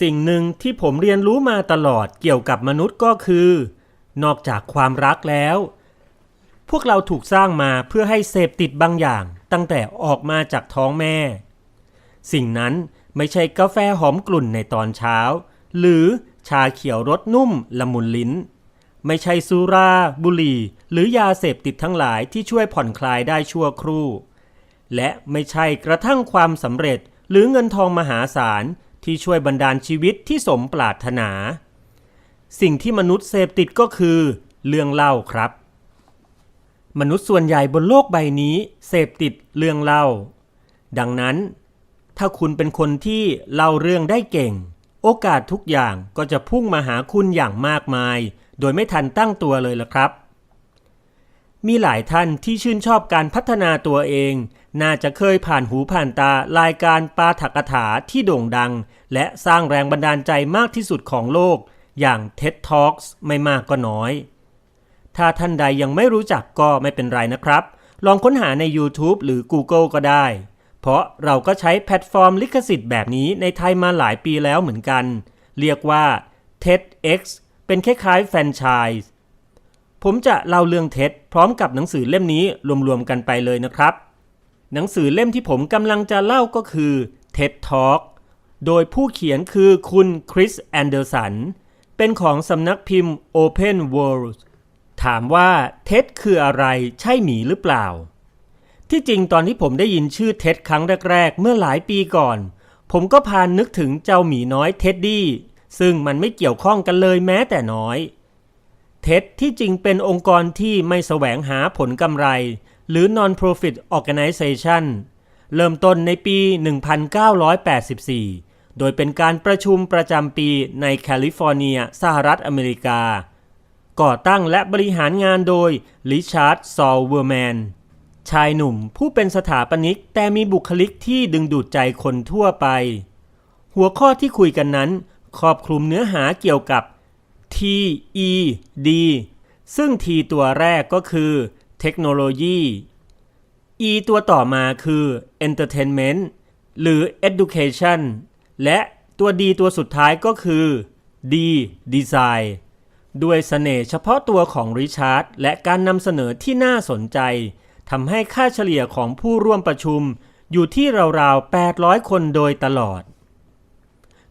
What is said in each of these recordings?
สิ่งหนึ่งที่ผมเรียนรู้มาตลอดเกี่ยวกับมนุษย์ก็คือ นอกจากความรักแล้ว พวกเราถูกสร้างมาเพื่อให้เสพติดบางอย่าง ตั้งแต่ออกมาจากท้องแม่ สิ่งนั้นไม่ใช่กาแฟหอมกลุ่นในตอนเช้า หรือชาเขียวรสนุ่มละมุนลิ้น ไม่ใช่สุราบุหรี่ หรือยาเสพติดทั้งหลายที่ช่วยผ่อนคลายได้ชั่วครู่ และไม่ใช่กระทั่งความสำเร็จหรือเงินทองมหาศาล ที่ช่วยบรรดาลชีวิตที่สมปรารถนา สิ่งที่มนุษย์เสพติดก็คือ เรื่องเล่าครับ มนุษย์ส่วนใหญ่บนโลกใบนี้ เสพติดเรื่องเล่า ดังนั้น ถ้าคุณเป็นคนที่เล่าเรื่องได้เก่ง โอกาสทุกอย่างก็จะพุ่งมาหาคุณอย่างมากมาย โดยไม่ทันตั้งตัวเลยละครับ มีหลายท่านที่ชื่นชอบการพัฒนาตัวเอง น่าจะเคยผ่านหูผ่านตารายการปาถกถาที่โด่งดัง และสร้างแรงบันดาลใจมากที่สุดของโลก อย่าง TED Talks ไม่มากก็น้อย ถ้าท่านใดยังไม่รู้จักก็ไม่เป็นไรนะครับ ลองค้นหาใน YouTube หรือ Google ก็ได้ เพราะเราก็ใช้แพลตฟอร์มลิขสิทธิ์แบบนี้ในไทยมาหลายปีแล้วเหมือนกัน เรียกว่า TEDx เป็นคล้ายๆแฟรนไชส์ ผมจะเล่าเรื่องเท็จพร้อมกับหนังสือเล่มนี้รวมๆกันไปเลยนะครับ หนังสือเล่มที่ผมกำลังจะเล่าก็คือ TED Talk โดยผู้เขียนคือคุณคริสแอนเดอร์สัน เป็นของสำนักพิมพ์ Open World ถามว่าเท็ดคืออะไรใช่หมีหรือเปล่า ที่จริงตอนที่ผมได้ยินชื่อเท็ดครั้งแรก ๆ เมื่อหลายปีก่อน ผมก็พานนึกถึงเจ้าหมีน้อยเท็ดดี้ซึ่งมันไม่เกี่ยวข้องกันเลยแม้แต่น้อย เท็ดที่จริงเป็นองค์กรที่ไม่แสวงหาผลกำไร หรือ Non-Profit Organization เริ่มต้นในปี 1984 โดยเป็นการประชุมประจำปีในแคลิฟอร์เนีย สหรัฐอเมริกา ก่อตั้งและบริหารงานโดยริชาร์ด ซอลเวอร์แมน ชายหนุ่มผู้เป็นสถาปนิกแต่มีบุคลิกที่ดึงดูดใจคนทั่วไป หัวข้อที่คุยกันนั้นครอบคลุมเนื้อหาเกี่ยวกับ T E D ซึ่ง T ตัวแรกก็คือเทคโนโลยี E ตัวต่อมาคือ Entertainment หรือ Education และตัว D ตัวสุดท้ายก็คือ D Design ด้วยเสน่ห์เฉพาะตัวของริชาร์ดและการนำเสนอที่น่าสนใจทำให้ค่าเฉลี่ยของผู้ร่วมประชุมอยู่ที่ราวๆ 800 คนโดยตลอด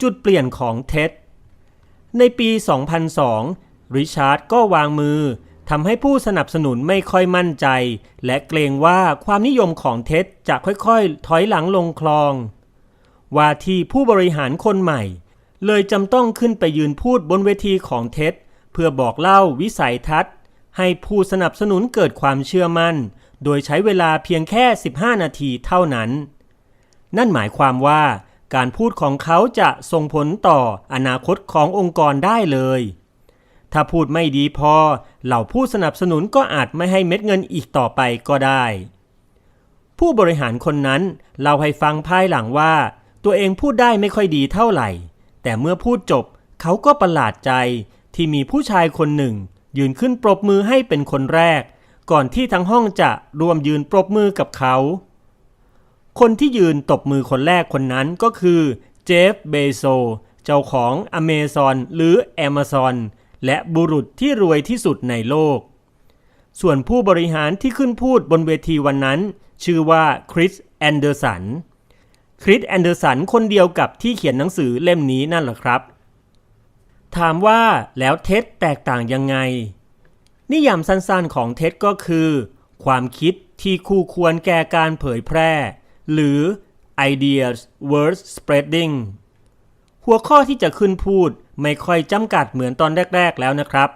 จุดเปลี่ยนของเท็ด ในปี 2002 ริชาร์ดก็วางมือทำให้ผู้สนับสนุนไม่ค่อยมั่นใจ และเกรงว่าความนิยมของเท็ดจะค่อยๆ ถอยหลังลงคลอง ว่าที่ผู้บริหารคนใหม่ เลยจำต้องขึ้นไปยืนพูดบนเวทีของเท็ดเพื่อบอกเล่าวิสัยทัศน์ ให้ผู้สนับสนุนเกิดความเชื่อมั่น โดยใช้เวลาเพียงแค่ 15 นาทีเท่านั้น นั่นหมายความว่า การพูดของเขาจะส่งผลต่ออนาคตขององค์กรได้เลย ถ้าพูดไม่ดีพอ เหล่าผู้สนับสนุนก็อาจไม่ให้เม็ดเงินอีกต่อไปก็ได้ ผู้บริหารคนนั้นเล่าให้ฟังภายหลังว่า ตัวเองพูดได้ไม่ค่อยดีเท่าไหร่ แต่เมื่อพูดจบเขาก็ประหลาดใจที่มีผู้ชายคนหนึ่ง ยืนขึ้นปรบมือให้เป็นคนแรก ก่อนที่ทั้งห้องจะรวมยืนปรบมือกับเขา คนที่ยืนตบมือคนแรกคนนั้นก็คือเจฟ เบโซ เจ้าของอเมซอนหรือ Amazon และบุรุษที่รวยที่สุดในโลก ส่วนผู้บริหารที่ขึ้นพูดบนเวทีวันนั้น ชื่อว่าคริส แอนเดอร์สัน คริส แอนเดอร์สันคนเดียวกับที่เขียนหนังสือเล่มนี้นั่นแหละครับ ถามว่าแล้วเท็ดแตกต่างยังไง นิยามสั้นๆของเท็ดก็คือ ความคิดที่คู่ควรแก่การเผยแพร่ หรือ ideas worth spreading หัวข้อที่จะขึ้นพูดไม่ค่อยจำกัดเหมือนตอนแรก ๆ แล้วนะครับ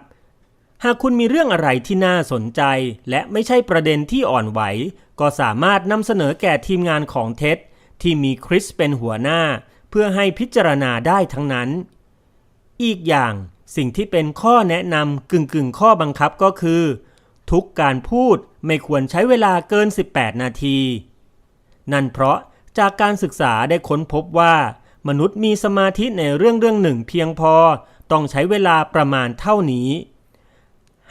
หากคุณมีเรื่องอะไรที่น่าสนใจ และไม่ใช่ประเด็นที่อ่อนไหว ก็สามารถนำเสนอแก่ทีมงานของเท็ดที่มีคริสเป็นหัวหน้า เพื่อให้พิจารณาได้ทั้งนั้น อีกอย่างสิ่งที่เป็นข้อแนะนำกึ่งกึ่งๆข้อบังคับก็คือ ทุกการพูดไม่ควรใช้เวลาเกิน 18 นาที นั่นเพราะจากการศึกษาได้ค้นพบว่า มนุษย์มีสมาธิในเรื่องเรื่องหนึ่งเพียงพอต้องใช้เวลาประมาณเท่านี้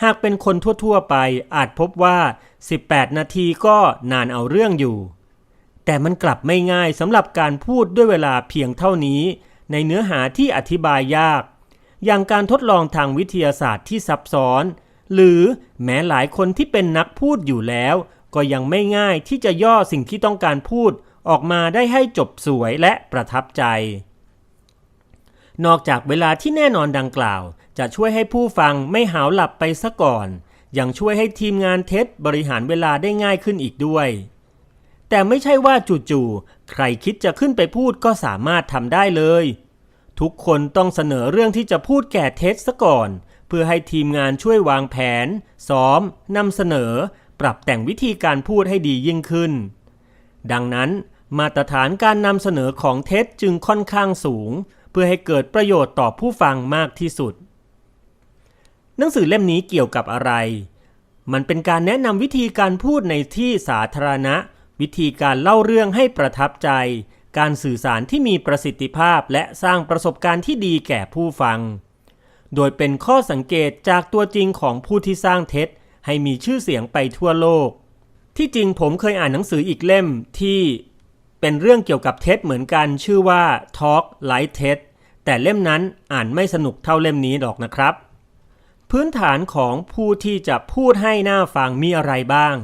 หากเป็นคนทั่วๆไปอาจพบว่า 18 นาทีก็นานเอาเรื่องอยู่ แต่มันกลับไม่ง่ายสำหรับการพูดด้วยเวลาเพียงเท่านี้ ในเนื้อหาที่อธิบายยาก อย่างการทดลองทางวิทยาศาสตร์ที่ซับซ้อน หรือแม้หลายคนที่เป็นนักพูดอยู่แล้ว ก็ยังไม่ง่ายที่จะย่อสิ่งที่ต้องการพูดออกมาได้ให้จบสวยและประทับใจ นอกจากเวลาที่แน่นอนดังกล่าว จะช่วยให้ผู้ฟังไม่หาวหลับไปซะก่อน ยังช่วยให้ทีมงานเท็จบริหารเวลาได้ง่ายขึ้นอีกด้วย แต่ไม่ใช่ว่าจู่ๆ ใครคิดจะขึ้นไปพูดก็สามารถทำได้เลย ทุกคนต้องเสนอเรื่องที่จะพูดแก่เท็จซะก่อน เพื่อให้ทีมงานช่วยวางแผน ซ้อมนำเสนอ ปรับแต่งวิธีการพูดให้ดียิ่งขึ้น ดังนั้นมาตรฐานการนำเสนอของเท็จจึงค่อนข้างสูง เพื่อให้เกิดประโยชน์ต่อผู้ฟังมากที่สุด หนังสือเล่มนี้เกี่ยวกับอะไร มันเป็นการแนะนำวิธีการพูดในที่สาธารณะ วิธีการเล่าเรื่องให้ประทับใจ การสื่อสารที่มีประสิทธิภาพและสร้างประสบการณ์ที่ดีแก่ผู้ฟัง โดยเป็นข้อสังเกตจากตัวจริงของผู้ที่สร้างเท็จ ให้มีชื่อเสียงไปทั่วโลก ที่จริงผมเคยอ่านหนังสืออีกเล่มที่เป็นเรื่องเกี่ยวกับเท็จเหมือนกันชื่อว่า Talk Like TED แต่เล่มนั้นอ่านไม่สนุกเท่าเล่มนี้หรอกนะครับ พื้นฐานของผู้ที่จะพูดให้หน้าฟังมีอะไรบ้าง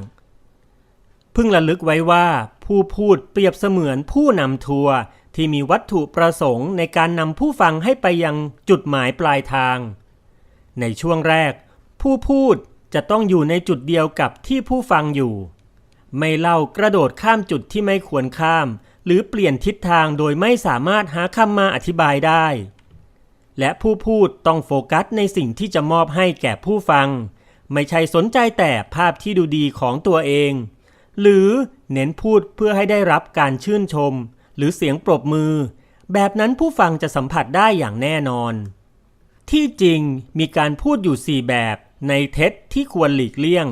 พึงระลึกไว้ว่าผู้พูดเปรียบเสมือนผู้นำทัวร์ที่มีวัตถุประสงค์ในการนำผู้ฟังให้ไปยังจุดหมายปลายทาง ในช่วงแรก ผู้พูด จะต้องอยู่ในจุดเดียวกับที่ผู้ฟังอยู่ ไม่เล่ากระโดดข้ามจุดที่ไม่ควรข้าม หรือเปลี่ยนทิศทางโดยไม่สามารถหาคำมาอธิบายได้ และผู้พูดต้องโฟกัสในสิ่งที่จะมอบให้แก่ผู้ฟัง ไม่ใช่สนใจแต่ภาพที่ดูดีของตัวเอง หรือเน้นพูดเพื่อให้ได้รับการชื่นชม หรือเสียงปรบมือ แบบนั้นผู้ฟังจะสัมผัสได้อย่างแน่นอน ที่จริงมีการพูดอยู่ 4 แบบในเท็จที่ควรหลีกเลี่ยง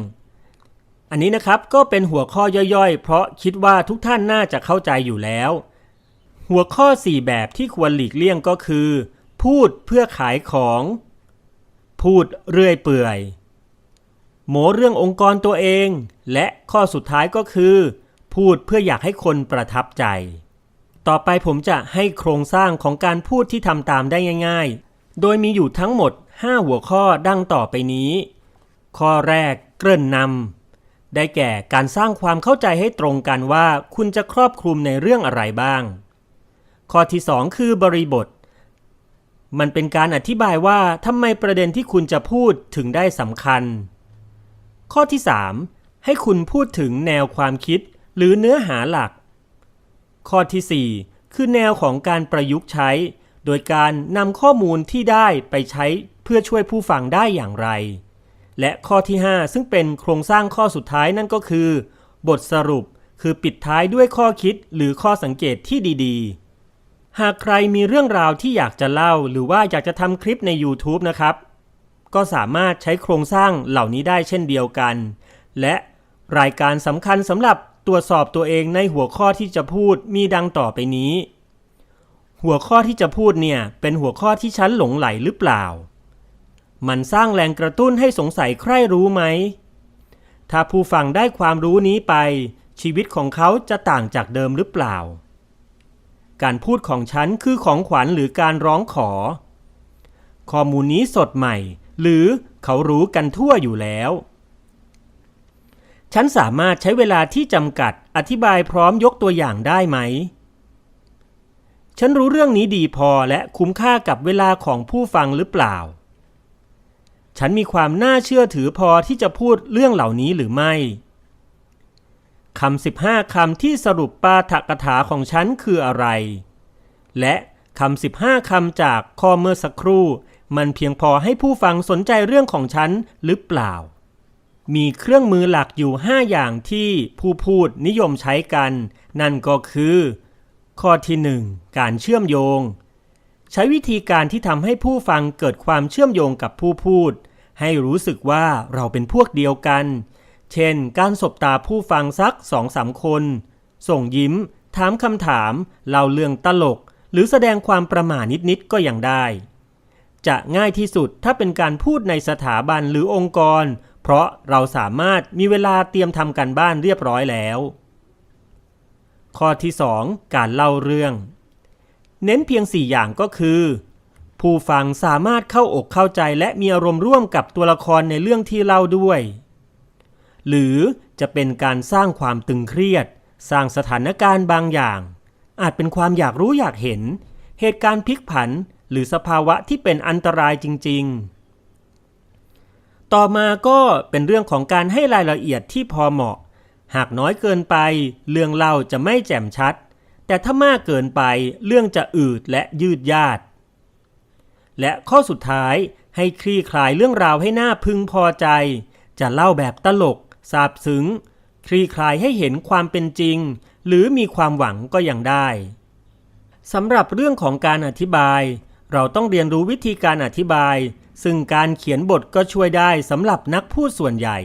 อันนี้นะครับก็เป็นหัวข้อย่อยๆ เพราะคิดว่าทุกท่านน่าจะเข้าใจอยู่แล้ว หัวข้อ 4 แบบที่ควรหลีกเลี่ยงก็คือ พูดเพื่อขายของ พูดเรื่อยเปื่อย โมเรื่ององค์กรตัวเอง และข้อสุดท้ายก็คือ พูดเพื่ออยากให้คนประทับใจ ต่อไปผมจะให้โครงสร้างของการพูดที่ทำตามได้ง่ายๆ โดยมีอยู่ทั้งหมด 5 หัวข้อดังต่อไปนี้ ข้อแรกเกริ่นนำได้แก่การสร้างความเข้าใจให้ตรงกันว่าคุณจะครอบคลุมในเรื่องอะไรบ้าง ข้อที่ 2 คือบริบท มันเป็นการอธิบายว่าทำไมประเด็นที่คุณจะพูดถึงได้สำคัญ ข้อที่ 3 ให้คุณพูดถึงแนวความคิดหรือเนื้อหาหลัก ข้อที่ 4 คือแนวของการประยุกต์ใช้ โดยการนำข้อมูลที่ได้ไปใช้เพื่อช่วยผู้ฟังได้อย่างไร และข้อที่ 5 ซึ่งเป็นโครงสร้างข้อสุดท้ายนั่นก็คือ บทสรุปคือปิดท้ายด้วยข้อคิดหรือข้อสังเกตที่ดีๆ หากใครมีเรื่องราวที่อยากจะเล่า หรือว่าอยากจะทำคลิปใน YouTube นะครับ ก็สามารถใช้โครงสร้างเหล่านี้ได้เช่นเดียวกัน และรายการสำคัญสำหรับตรวจสอบตัวเองในหัวข้อที่จะพูดมีดังต่อไปนี้ หัวข้อที่จะพูดเนี่ยเป็นหัวข้อที่ฉันหลงไหลหรือเปล่า มันสร้างแรงกระตุ้นให้สงสัยใครรู้ไหม ถ้าผู้ฟังได้ความรู้นี้ไป ชีวิตของเขาจะต่างจากเดิมหรือเปล่า การพูดของฉันคือของขวัญหรือการร้องขอ ข้อมูลนี้สดใหม่ หรือเขารู้กันทั่วอยู่แล้ว ฉันสามารถใช้เวลาที่จำกัดอธิบายพร้อมยกตัวอย่างได้ไหม ฉันรู้เรื่องนี้ดีพอและคุ้มค่ากับเวลาของผู้ฟังหรือเปล่า ฉันมีความน่าเชื่อถือพอที่จะพูดเรื่องเหล่านี้หรือไม่คำสิบห้าคำที่สรุปปาฐกถาของฉันคืออะไร และคำสิบห้าคำจากข้อเมื่อสักครู่ มันเพียงพอให้ผู้ฟังสนใจเรื่องของฉันหรือเปล่า มีเครื่องมือหลักอยู่5อย่างที่ผู้พูดนิยมใช้กัน นั่นก็คือ ข้อที่ 1 การเชื่อมโยง ใช้วิธีการที่ทำให้ผู้ฟังเกิดความเชื่อมโยงกับผู้พูด ให้รู้สึกว่าเราเป็นพวกเดียวกัน เช่น การสบตาผู้ฟังสักสองสามคน ส่งยิ้ม ถามคำถาม เล่าเรื่องตลก หรือแสดงความประหม่านิดๆก็ยังได้ จะง่ายที่สุดถ้าเป็นการพูดในสถาบันหรือองค์กร เพราะเราสามารถมีเวลาเตรียมทำกันบ้านเรียบร้อยแล้ว ข้อที่ 2 การเล่าเรื่อง เน้นเพียง 4 อย่างก็คือ ผู้ฟังสามารถเข้าอกเข้าใจและมีอารมณ์ร่วมกับตัวละครในเรื่องที่เล่าด้วย หรือจะเป็นการสร้างความตึงเครียด สร้างสถานการณ์บางอย่าง อาจเป็นความอยากรู้อยากเห็น เหตุการณ์พลิกผัน หรือสภาวะที่เป็นอันตรายจริง ๆ ต่อมาก็เป็นเรื่องของการให้รายละเอียดที่พอเหมาะ หากน้อยเกินไป เรื่องเล่าจะไม่แจ่มชัด แต่ถ้ามากเกินไปเรื่องจะอืดและยืดยาด และข้อสุดท้ายให้คลี่คลายเรื่องราวให้หน่าพึงพอใจ จะเล่าแบบตลกซาบซึ้ง คลี่คลายให้เห็นความเป็นจริง หรือมีความหวังก็ยังได้สำหรับเรื่องของการอธิบาย เราต้องเรียนรู้วิธีการอธิบาย ซึ่งการเขียนบทก็ช่วยได้สำหรับนักพูดส่วนใหญ่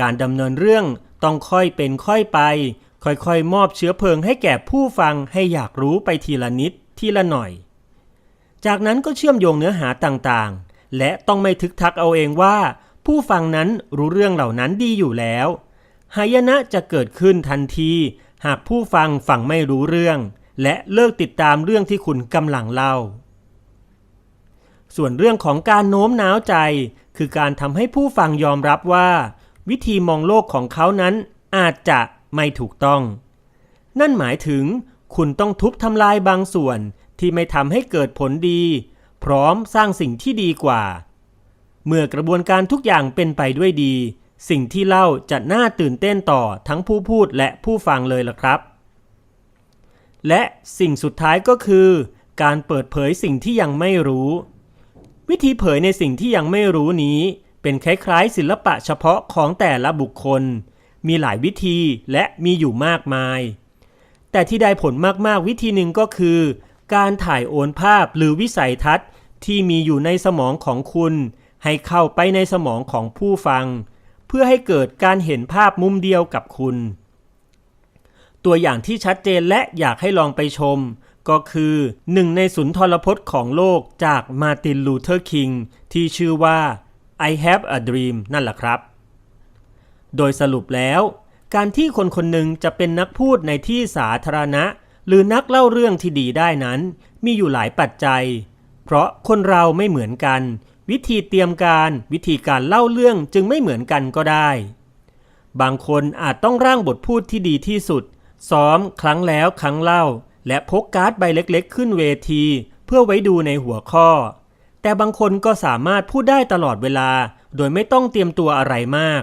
การดำเนินเรื่อง ต้องค่อยเป็นค่อยไป ค่อยๆ มอบเชื้อเพลิงให้แก่ผู้ฟังให้อยากรู้ไปทีละนิดทีละหน่อย จากนั้นก็เชื่อมโยงเนื้อหาต่างๆ และต้องไม่ทึกทักเอาเองว่า ผู้ฟังนั้นรู้เรื่องเหล่านั้นดีอยู่แล้วหายนะจะเกิดขึ้นทันที หากผู้ฟังฟังไม่รู้เรื่อง และเลิกติดตามเรื่องที่คุณกำลังเล่า ส่วนเรื่องของการโน้มน้าวใจ คือการทำให้ผู้ฟังยอมรับว่า วิธีมองโลกของเขานั้นอาจจะไม่ถูกต้อง นั่นหมายถึงคุณต้องทุบทำลายบางส่วนที่ไม่ทำให้เกิดผลดี พร้อมสร้างสิ่งที่ดีกว่า เมื่อกระบวนการทุกอย่างเป็นไปด้วยดี สิ่งที่เล่าจะน่าตื่นเต้นต่อทั้งผู้พูดและผู้ฟังเลยล่ะครับ และสิ่งสุดท้ายก็คือ การเปิดเผยสิ่งที่ยังไม่รู้ วิธีเผยในสิ่งที่ยังไม่รู้นี้ เป็นคล้ายๆ ศิลปะเฉพาะของแต่ละบุคคล มีหลายวิธีและมีอยู่มากมาย แต่ที่ได้ผลมากๆวิธีหนึ่งก็คือ การถ่ายโอนภาพหรือวิสัยทัศน์ที่มีอยู่ในสมองของคุณ ให้เข้าไปในสมองของผู้ฟัง เพื่อให้เกิดการเห็นภาพมุมเดียวกับคุณ ตัวอย่างที่ชัดเจนและอยากให้ลองไปชม ก็คือหนึ่งในสุนทรพจน์ของโลกจากมาร์ตินลูเทอร์คิงที่ชื่อว่า I have a dream นั่นแหละครับ โดยสรุปแล้ว การที่คนคนหนึ่งจะเป็นนักพูดในที่สาธารณะ หรือนักเล่าเรื่องที่ดีได้นั้น มีอยู่หลายปัจจัย เพราะคนเราไม่เหมือนกัน วิธีเตรียมการ วิธีการเล่าเรื่องจึงไม่เหมือนกันก็ได้ บางคนอาจต้องร่างบทพูดที่ดีที่สุด ซ้อมครั้งแล้วครั้งเล่า และพกการ์ดใบเล็กๆ ขึ้นเวที เพื่อไว้ดูในหัวข้อ แต่บางคนก็สามารถพูดได้ตลอดเวลา โดยไม่ต้องเตรียมตัวอะไรมาก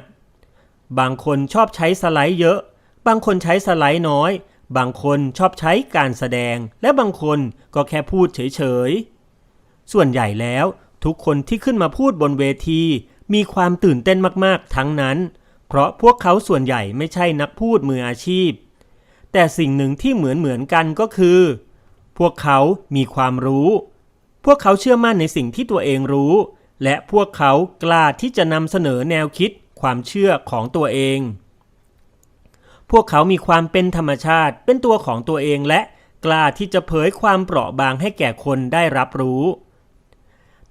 บางคนชอบใช้สไลด์เยอะ บางคนใช้สไลด์น้อย บางคนชอบใช้การแสดง และบางคนก็แค่พูดเฉยๆ ส่วนใหญ่แล้วทุกคนที่ขึ้นมาพูดบนเวที มีความตื่นเต้นมากๆ ทั้งนั้น เพราะพวกเขาส่วนใหญ่ไม่ใช่นักพูดมืออาชีพ แต่สิ่งหนึ่งที่เหมือนเหมือนกันก็คือ พวกเขามีความรู้ พวกเขาเชื่อมั่นในสิ่งที่ตัวเองรู้ และพวกเขากล้าที่จะนำเสนอแนวคิดความเชื่อของตัวเอง พวกเขามีความเป็นธรรมชาติเป็นตัวของตัวเองและกล้าที่จะเผยความเปราะบางให้แก่คนได้รับรู้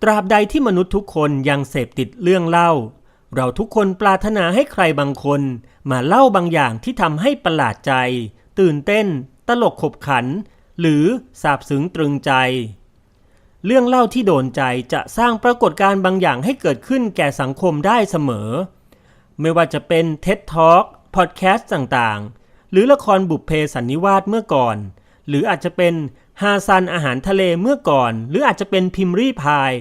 ตราบใดที่มนุษย์ทุกคนยังเสพติดเรื่องเล่า เราทุกคนปรารถนาให้ใครบางคนมาเล่าบางอย่างที่ทำให้ประหลาดใจ ตื่นเต้น ตลกขบขัน หรือซาบซึ้งตรึงใจ เรื่องเล่าที่โดนใจจะสร้างปรากฏการณ์บางอย่างให้เกิดขึ้นแก่สังคมได้เสมอ ไม่ว่าจะเป็น TED Talk พอดแคสต์ต่างๆ หรือละครบุพเพสันนิวาสเมื่อก่อน หรืออาจจะเป็นฮาซันอาหารทะเลเมื่อก่อน หรืออาจจะเป็นพิมรี่พาย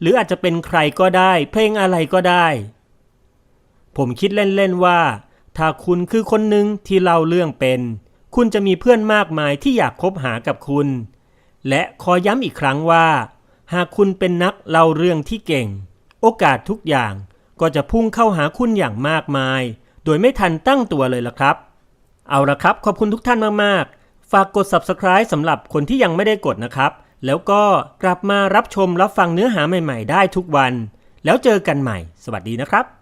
หรืออาจจะเป็นใครก็ได้ เพลงอะไรก็ได้ ผมคิดเล่นๆว่า ถ้าคุณคือคนหนึ่งที่เล่าเรื่องเป็น คุณจะมีเพื่อนมากมายที่อยากคบหากับคุณ และขอย้ำอีกครั้งว่า หากคุณเป็นนักเล่าเรื่องที่เก่ง โอกาสทุกอย่างก็จะพุ่งเข้าหาคุณอย่างมากมาย โดยไม่ทันตั้งตัวเลยล่ะครับ เอาละครับ ขอบคุณทุกท่านมาก ๆ ฝากกด subscribe สำหรับคนที่ยังไม่ได้กดนะครับ แล้วก็กลับมารับชมรับฟังเนื้อหาใหม่ ๆ ได้ทุกวัน แล้วเจอกันใหม่ สวัสดีนะครับ